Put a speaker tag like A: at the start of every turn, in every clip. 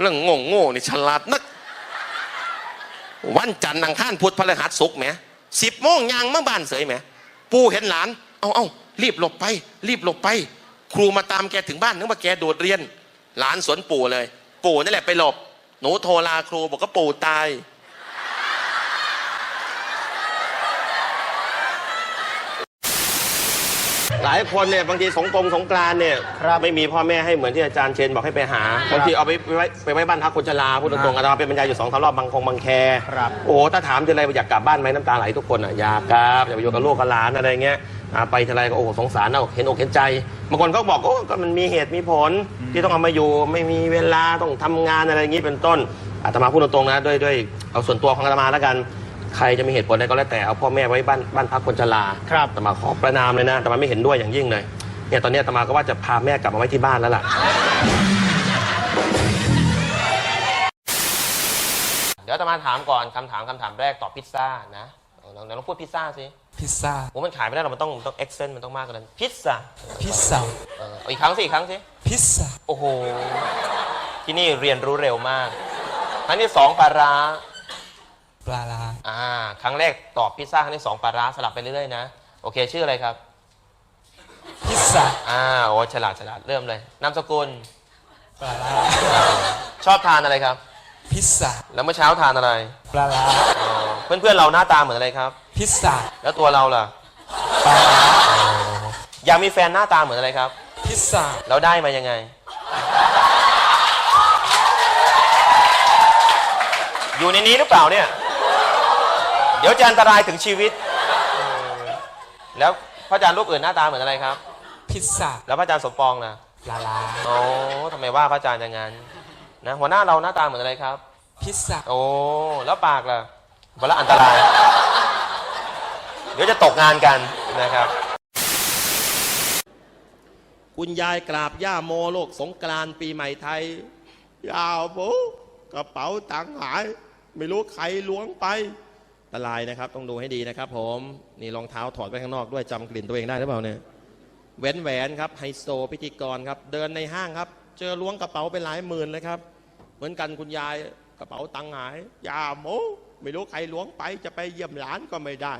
A: เรื่องโง่โง่นี่ฉลาดนัก วันจันทร์อังคารพุธพฤหัสศุกร์แหมสิบโมงยางเมื่อบ้านเสยแหมปู่เห็นหลาน เอาเอารีบหลบไป รีบหลบไป ครูมาตามแกถึงบ้านนึกว่าแกโดดเรียน หลานสวนปู่เลย ปู่นั่นแหละไปหลบ หนูโทรลาครูบอกว่าปู่ตาย หลายคนเนี่ยบางทีสงกรงสงกรานต์เนี่ย
B: ครับ
A: ไม่มีพ่อแม่ให้เหมือนที่อาจารย์เชนบอกให้ไปหา
B: ครับ
A: บางทีเอาไปไปไว้ไปไว้บ้านพักคนชราพูดตรงๆอาตมาเป็นบรรยายอยู่สองสามรอบบางคงบางแค
B: ครับ
A: โอ้โหถ้าถามทีไรอยากกลับบ้านไหมน้ำตาไหลทุกคนอะอยากกลับอยากไปอยู่กับลูกกับหลานอะไรเงี้ยอ่าไปทีไรก็โอ้โหสงสารเอาเห็นอกเห็นใจบางคนก็บอกโอ้ก็มันมีเหตุมีผลที่ต้องเอามาอยู่ไม่มีเวลาต้องทำงานอะไรอย่างนี้เป็นต้นอาตมาพูดตรงๆนะด้วยด้วยเอาส่วนตัวของอาตมาแล้วกัน ใครจะมีเหตุผลอะไรก็แล้วแต่เอาพ่อแม่ไว้บ้านบ้านพักคนชรา
B: ครับ
A: อาตมาขอประนามเลยนะอาตมาไม่เห็นด้วยอย่างยิ่งเลยเนี่ยตอนนี้อาตมาก็ว่าจะพาแม่กลับมาไว้ที่บ้านแล้วล่ะ เดี๋ยวอาตมาถามก่อนคำถามคำถามแรกตอบพิซซ่านะเอาลองลองพูดพิซซ่าสิ
C: พิซซ่า
A: โอ้มันขายไม่ได้หรอกมันต้องมันต้องเอ็กเซนมันต้องมากกว่านั้นพิซซ่า
C: พิซซ่า
A: เออเอาอีกครั้งสิอีกครั้งสิ
C: พิซซ่า
A: โอ้โห ที่นี่เรียนรู้เร็วมากครั้งที่สองปลาร้า
C: ปลาลา
A: อ่า ครั้งแรกตอบพิซซ่าครั้งที่สองปลาร้าสลับไปเรื่อยๆนะ โอเค ชื่ออะไรครับ
C: พิซซ่า
A: อ่า โอ้ฉลาดฉลาดเริ่มเลย นามสกุล
C: ปลาลา
A: ชอบทานอะไรครับ
C: พิซซ่า
A: แล้วเมื่อเช้าทานอะไร
C: ปลาลา
A: อ๋อเพื่อนๆเราหน้าตาเหมือนอะไรครับ
C: พิซซ่า
A: แล้วตัวเราล่ะ
C: ปลาลา
A: อยากมีแฟนหน้าตาเหมือนอะไรครับ
C: พิซซ่า
A: แล้วได้มายังไง อยู่ในนี้หรือเปล่าเนี่ย เดี๋ยวจะอันตรายถึงชีวิตเออแล้วพระอาจารย์รูปอื่นหน้าตาเหมือนอะไรครับ
C: พิซซ่า
A: แล้วพระอาจารย์สมปองนะ
C: ปลาลา
A: โอ้ทำไมว่าพระอาจารย์อย่างนั้นนะหัวหน้าเราหน้าตาเหมือนอะไรครับ
C: พิซซ่า
A: โอ้แล้วปากล่ะวันละอันตราย เดี๋ยวจะตกงานกันนะครับ คุณยายกราบย่าโมโลกสงกรานต์ปีใหม่ไทย ยาวโบกระเป๋าตังค์หาย ไม่รู้ใครล้วงไปอัน ตรายนะครับ ต้องดูให้ดีนะครับ ผมนี่รองเท้าถอดไว้ข้างนอกด้วยจำกลิ่นตัวเองได้หรือเปล่าเนี่ยแหวนแหวนครับไฮโซพิธีกรครับ เดินในห้างครับ เจอล้วงกระเป๋าไปหลายหมื่นเลยครับ เหมือนกันคุณยายกระเป๋าตังหายยาโมไม่รู้ใครล้วงไปจะไปเยี่ยมหลานก็ไม่ได้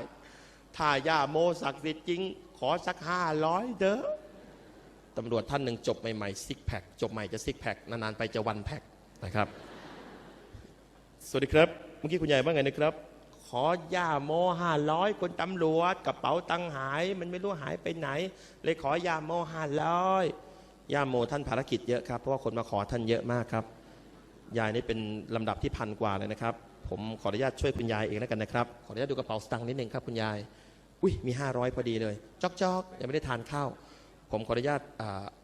A: ถ้ายาโมศักดิ์สิทธิ์จริง ขอสักห้าร้อยเด้อตำรวจท่านหนึ่งจบใหม่ๆซิกแพคจบใหม่จะซิกแพคนานๆไปจะวันแพคนะครับ สวัสดีครับ เมื่อกี้คุณยายว่าไงนะครับ ขอย่าโมห้าร้อยคนตำรวจกระเป๋าตังหาย มันไม่รู้หายไปไหน เลยขอย่าโมห้าร้อยย่าโมท่านภารกิจเยอะครับ เพราะว่าคนมาขอท่านเยอะมากครับ ยายนี่เป็นลำดับที่พันกว่าเลยนะครับ ผมขออนุญาตช่วยคุณยายเองแล้วกันนะครับ ขออนุญาตดูกระเป๋าสตางค์นิดนึงครับคุณยาย อุ้ยมี 500 พอดีเลย จอกจอกยังไม่ได้ทานข้าว ผมขออนุญาต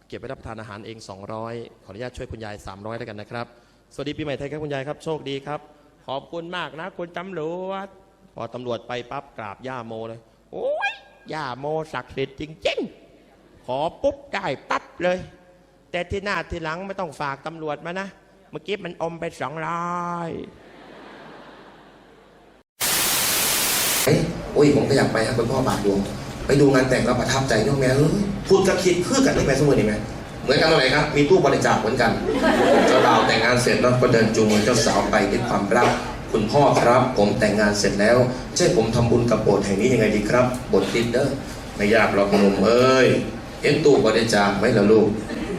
A: เก็บไว้รับประทานอาหารเอง 200 ขออนุญาตช่วยคุณยาย 300 แล้วกันนะครับ สวัสดีปีใหม่ไทยครับคุณยายครับ โชคดีครับ ขอบคุณมากนะ คุณตำรวจ พอตำรวจไปปั๊บกราบย่าโมเลย โอ้ยย่าโมศักดิ์สิทธิ์จริงๆ ขอปุ๊บได้ปั๊บเลย แต่ที่หน้าที่หลังไม่ต้องฝากตำรวจมานะ เมื่อกี้มันอมไปสองร้อย
D: เอ้ยโอ้ยผมก็อยากไปครับคุณพ่อบาทหลวง ไปดูงานแต่งแล้วประทับใจเน้องแม่เอ้ยพูดกับคิดคือกันได้ไหมสมุนนี่ไหม เหมือนกันตรงไหนครับ มีตู้บริจาคเหมือนกัน เจ้าบ่าวแต่งงานเสร็จแล้วก็เดินจูงมือเจ้าสาวไปด้วยความรัก คุณพ่อครับ ผมแต่งงานเสร็จแล้วจะให้ผมทำบุญกับโบสถ์แห่งนี้ยังไงดีครับโบสถ์ติดเดอไม่ยากหรอกหนุ่มเอ้ยเห็นตู้บริจาคไหมล่ะลูก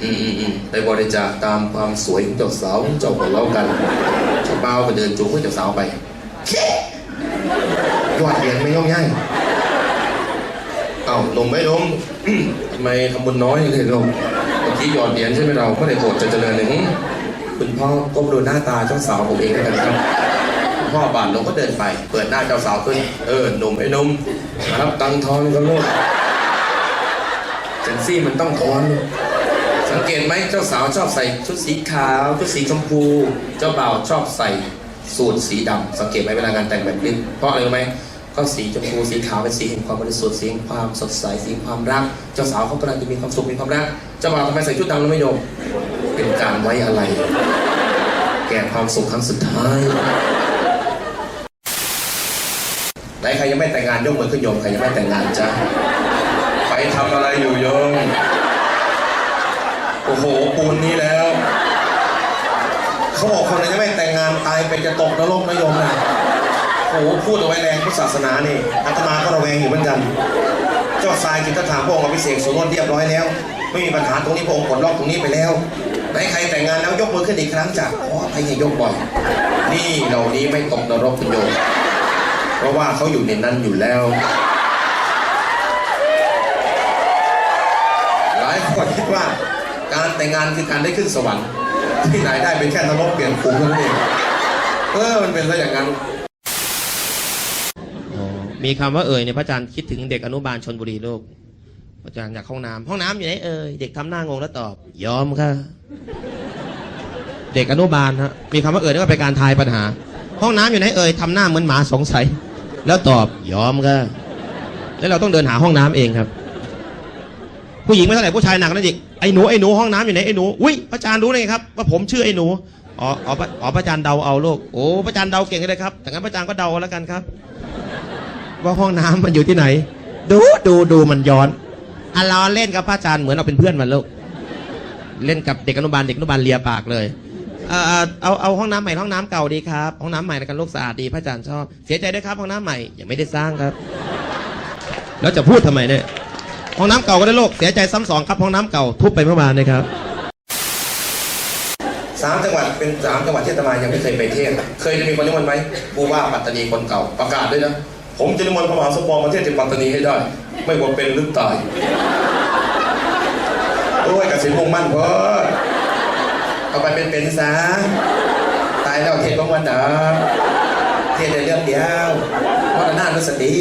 D: อืมอืมอืมไปบริจาคตามความสวยของเจ้าสาวเจ้าของเรากันเจ้าบ่าวก็เดินจูงมือเจ้าสาวไปยอดเหรียญไม่ย่อมย่ายเอ้าหนุ่มไม่นมทำไมทำบุญน้อยเลยลง เมื่หยอดเหรียญใช่ไหมเราก็ได้โปรดจะเจริญหนึ่งคุณพ่อก้มดูหน้าตาเจ้าสาวผมเองแล้วกันครับพ่อบาทลงก็เดินไป เปิดหน้าเจ้าสาวขึ้น เออหนุ่มไอ้หนุ่มรับตังทอนกันลูกเจนซี่มันต้องทอนลูกสังเกตไหมเจ้าสาวชอบใส่ชุดสีขาวชุดสีชมพู เจ้าบ่าวชอบใส่สูทสีดำสังเกตไหมเวลางานแต่งแบบนี้เพราะอะไรรู้ไหม ก็สีชมพูสีขาวเป็นสีแห่งความบริสุทธิ์สีแห่งความสดใสสีแห่งความรัก เจ้าสาวเขากำลังจะมีความสุขมีความรักเจ้าบ่าวทำไมใส่ชุดดำแล้วไม่โยมเป็นการไว้อะไร แก่ความสุขครั้งสุดท้ายไหนใครยังไม่แต่งงานยกมือขึ้นโยมใครยังไม่แต่งงานจ้ะไปทำอะไรอยู่โยมโอ้โหปูนนี้แล้วเขาบอกคนยังไม่แต่งงานตายเป็นจะตกนรกนโยมนะ โอ้โหพูดเอาไว้แรงพุทธศาสนาเนี่ยอาตมาก็ระแวงอยู่เหมือนกัน เจ้าทรายจิตถามพระองค์อภิเษกสมรสเรียบร้อยแล้ว ไม่มีปัญหาตรงนี้พระองค์ปลดล็อกตรงนี้ไปแล้วไหนใครแต่งงานแล้วยกมือขึ้นอีกครั้งจากอ๋อใครยังยกบ่อยนี่เหล่านี้ไม่ตกนรกคุณโยมเพราะว่าเขาอยู่ในนั้นอยู่แล้ว หลายคนคิดว่าการแต่งงานคือการได้ขึ้นสวรรค์ที่ไหนได้เป็นแค่นรกเปลี่ยนภูมิเท่านั้นเองเออมันเป็นซะอย่างนั้น
A: มีคำว่าเอ่ยเนี่ยพระอาจารย์คิดถึงเด็กอนุบาลชนบุรีลูกพระอาจารย์อยากห้องน้ำห้องน้ำอยู่ไหนเอ่ยเด็กทำหน้างงแล้วตอบ ยอมค่ะ เด็กอนุบาลฮะมีคำว่าเอ่ยนี่ก็เป็นการทายปัญหา ห้องน้ำอยู่ไหนเอ่ยทำหน้าเหมือนหมาสงสัย แล้วตอบยอมค่ะ แล้วเราต้องเดินหาห้องน้ำเองครับ ผู้หญิงไม่เท่าไหร่ผู้ชายหนักนั่นอีกไอ้หนูไอ้หนูห้องน้ำอยู่ไหนไอ้หนูอุ้ยพระอาจารย์รู้ได้ไงครับว่าผมชื่อไอ้หนูอ๋ออ๋อพระอาจารย์เดาเอาลูกโอ้พระอาจารย์เดาเก่งเลยครับแต่งั้นพระอาจารย์ก็เดาแล้วกันครับ ว่าห้องน้ำมันอยู่ที่ไหน ดูดูดูมันย้อนอะเราเล่นกับพระอาจารย์เหมือนเราเป็นเพื่อนมันลูกเล่นกับเด็กอนุบาลเด็กอนุบาลเลียปากเลยเอ่อเอาเอาห้องน้ำใหม่ห้องน้ำเก่าดีครับ ห้องน้ำใหม่ในการลูกสะอาดดีพระอาจารย์ชอบ เสียใจด้วยครับห้องน้ำใหม่ยังไม่ได้สร้างครับ แล้วจะพูดทำไมเนี่ยห้องน้ำเก่าก็ได้ลูกเสียใจซ้ำสองครับห้องน้ำเก่าทุบไปเมื่อวานนะครับ
D: สามจังหวัดเป็นสามจังหวัดที่อาตมายังไม่เคยไปเทศน์เคยจะมีคนนิมนต์ไหมผู้ว่าปัตตานีคนเก่าประกาศด้วยนะ ผมจะนิมนต์พระมหาสมปองประเทศที่ปัตตานีให้ได้ ไม่ว่าเป็นหรือตายโอ้ยกสินมุ่งมั่นเพ้อเอาไปเป็นเป็นๆซะตายแล้วเทศบางวันเด้อเทศในเรื่องเดียววัฒนานุสติ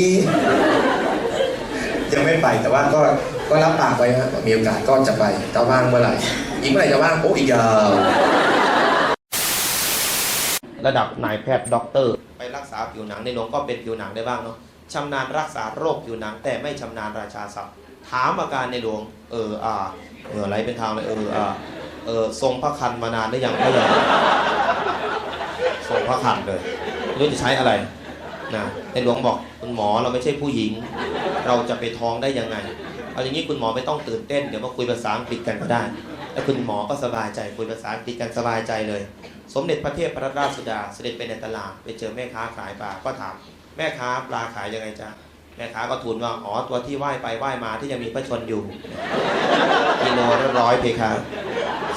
D: ยังไม่ไปแต่ว่าก็ก็รับปากไว้ฮะมีโอกาสก็จะไปจะว่างเมื่อไหร่อีกเมื่อไหร่จะว่างโอ้อีกยาว
A: ระดับนายแพทย์ด็อกเตอร์ ไปรักษาผิวหนังในหลวงก็เป็นผิวหนังได้บ้างเนาะชำนาญรักษาโรคผิวหนัง แต่ไม่ชำนาญราชาศัพท์ ถามอาการในหลวง เอออ่าเออไหลเป็นทางเลยเอออ่าเออทรงพระคันมานานได้ยังก็ยังทรงพระคันเลยรู้จะใช้อะไรนะในหลวงบอกคุณหมอเราไม่ใช่ผู้หญิง เราจะไปท้องได้ยังไงเอาอย่างนี้คุณหมอไม่ต้องตื่นเต้นเดี๋ยวมาคุยภาษาอังกฤษกันก็ได้แล้วคุณหมอก็สบายใจคุยภาษาอังกฤษกันสบายใจเลย สมเด็จพระเทพรัตนราชสุดาเสด็จไปในตลาดไปเจอแม่ค้าขายปลาก็ถาม แม่ค้าปลาขายยังไงจ๊ะแม่ค้าก็ทูลว่าอ๋อตัวที่ว่ายไปว่ายมาที่ยังมีพระชนอยู่กิโลละร้อยเพคะ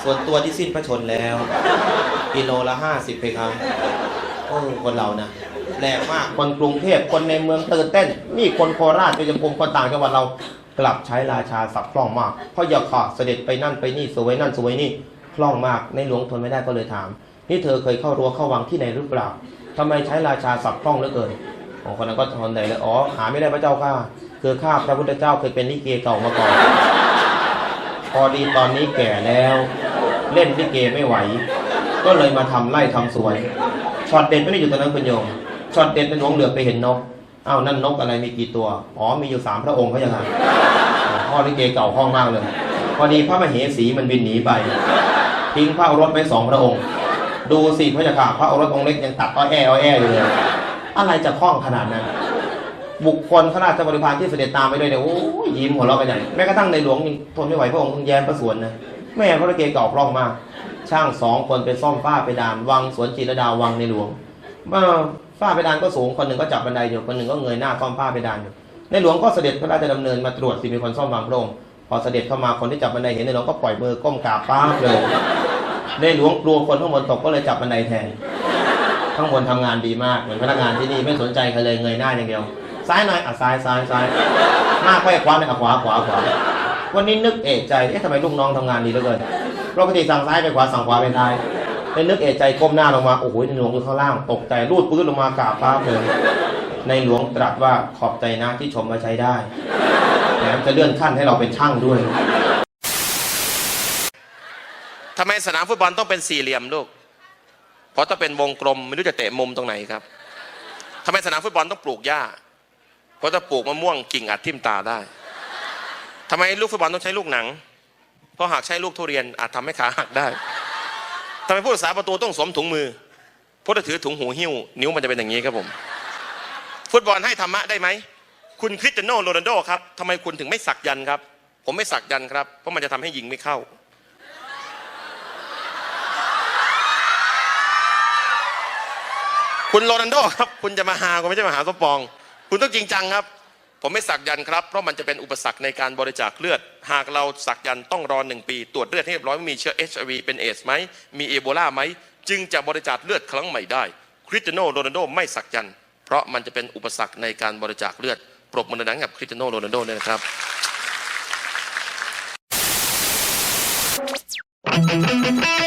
A: ส่วนตัวที่สิ้นพระชนแล้วกิโลละห้าสิบเพคะโอ้คนเรานะแปลกมากคนกรุงเทพคนในเมืองตื่นเต้น นี่คนโคราชไปยังกรุงคนต่างจังหวัดเรากลับใช้ราชาศัพท์คล่องมากเพราะอย่าขาเสด็จไปนั่นไปนี่สวยนั่นสวยนี่คล่องมากในหลวงทนไม่ได้ก็เลยถาม นี่เธอเคยเข้ารั้วเข้าวังที่ไหนหรือเปล่าทำไมใช้ราชาศัพท์คล่องเหลือเกินของคนนั้นก็ทนได้เลยอ๋อหาไม่ได้พระเจ้าข้าคือข้าพระพุทธเจ้าเคยเป็นลิเกเก่ามาก่อน พอดีตอนนี้แก่แล้ว เล่นลิเกไม่ไหว ก็เลยมาทำไล่ทำสวนช็อตเด็ดไม่ได้อยู่ตรงนั้นคุณโยมช็อตเด็ดเป็นหลวงเหลือไปเห็นนกอ้าวนั่นนกอะไรมีกี่ตัว อ๋อมีอยู่สามพระองค์เขาอยังไงพ่อลิเกเก่าห้องมากเลย พอดีพระมเหสีมันบินหนีไปทิ้งพระรสไว้สองพระองค์ ดูสิพระเจ้าค่ะพระโอรสองค์เล็กยังตัดอ้อแอ้อ้อแอ้อยู่เลยอะไรจะคล่องขนาดนั้น บุคคลขนาดจะบริพารที่เสด็จตามไปด้วยเนี่ยโอ้ยยิ้มหัวเราะกันใหญ่แม้กระทั่งในหลวงยังทนไม่ไหวพระองค์ต้องแย้มประสวนนะแม่พระเกเก่าคล่องมาก ช่างสองคนไปซ่อมฝ้าเพดาน วังสวนจิตรดาวังในหลวงฝ้าเพดานก็สูงคนหนึ่งก็จับบันไดอยู่คนหนึ่งก็เงยหน้าซ่อมฝ้าเพดานอยู่ในหลวงก็เสด็จพระราชดำเนินมาตรวจสิมีคนซ่อมวังพระองค์พอเสด็จเข้ามาคนที่จับบันไดเห็นในหลวงก็ปล่อยมือก้มกราบป้าเลย ในหลวงกลัวคนข้างบนตกก็เลยจับบันไดแทน ข้างบนทำงานดีมากเหมือนพนักงานที่นี่ไม่สนใจใครเลยเงยหน้าอย่างเดียว ซ้ายหน่อยอะซ้ายซ้ายซ้ายหน้าค่อยขวาหน่อยอะขวาขวาขวาวันนี้นึกเอะใจเอ๊ะทำไมลูกน้องทำงานดีเหลือเกินปกติสั่งซ้ายไปขวาสั่งขวาไปซ้ายเลยนึกเอะใจก้มหน้าลงมาโอ้โหในหลวงอยู่ข้างล่าง ตกใจรูดปื้นลงมากราบป้าเลยในหลวงตรัสว่าขอบใจนะที่ชมมาใช้ได้แถมจะเลื่อนขั้นให้เราเป็นช่างด้วย ทำไมสนามฟุตบอลต้องเป็นสี่เหลี่ยมลูก เพราะถ้าเป็นวงกลมไม่รู้จะเตะมุมตรงไหนครับทำไมสนามฟุตบอลต้องปลูกหญ้า เพราะถ้าปลูกมะม่วงกิ่งอาจทิ่มตาได้ทำไมลูกฟุตบอลต้องใช้ลูกหนัง เพราะหากใช้ลูกทุเรียนอาจทำให้ขาหักได้ทำไมผู้รักษาประตูต้องสวมถุงมือเพราะถ้าถือถุงหูหิ้ว นิ้วมันจะเป็นอย่างนี้ครับผม ฟุตบอลให้ธรรมะได้ไหม คุณคริสเตียโนโรนัลโดครับทำไมคุณถึงไม่สักยันครับ ผมไม่สักยันครับ เพราะมันจะทำให้ยิงไม่เข้า คุณโรนัลโดครับ คุณจะมาหาคุณไม่ใช่มาหาสมปอง คุณต้องจริงจังครับ ผมไม่สักยันครับ เพราะมันจะเป็นอุปสรรคในการบริจาคเลือด หากเราสักยันต้องรอหนึ่งปี ตรวจเลือดให้เรียบร้อยว่ามีเชื้อ HIV เป็นเอสไหม มีเอโบลาไหม จึงจะบริจาคเลือดครั้งใหม่ได้ คริสเตียโนโรนัลโดไม่สักยัน เพราะมันจะเป็นอุปสรรคในการบริจาคเลือด ปรบมือดังกับคริสเตียโนโรนัลโดด้วยนะครับ
B: Thank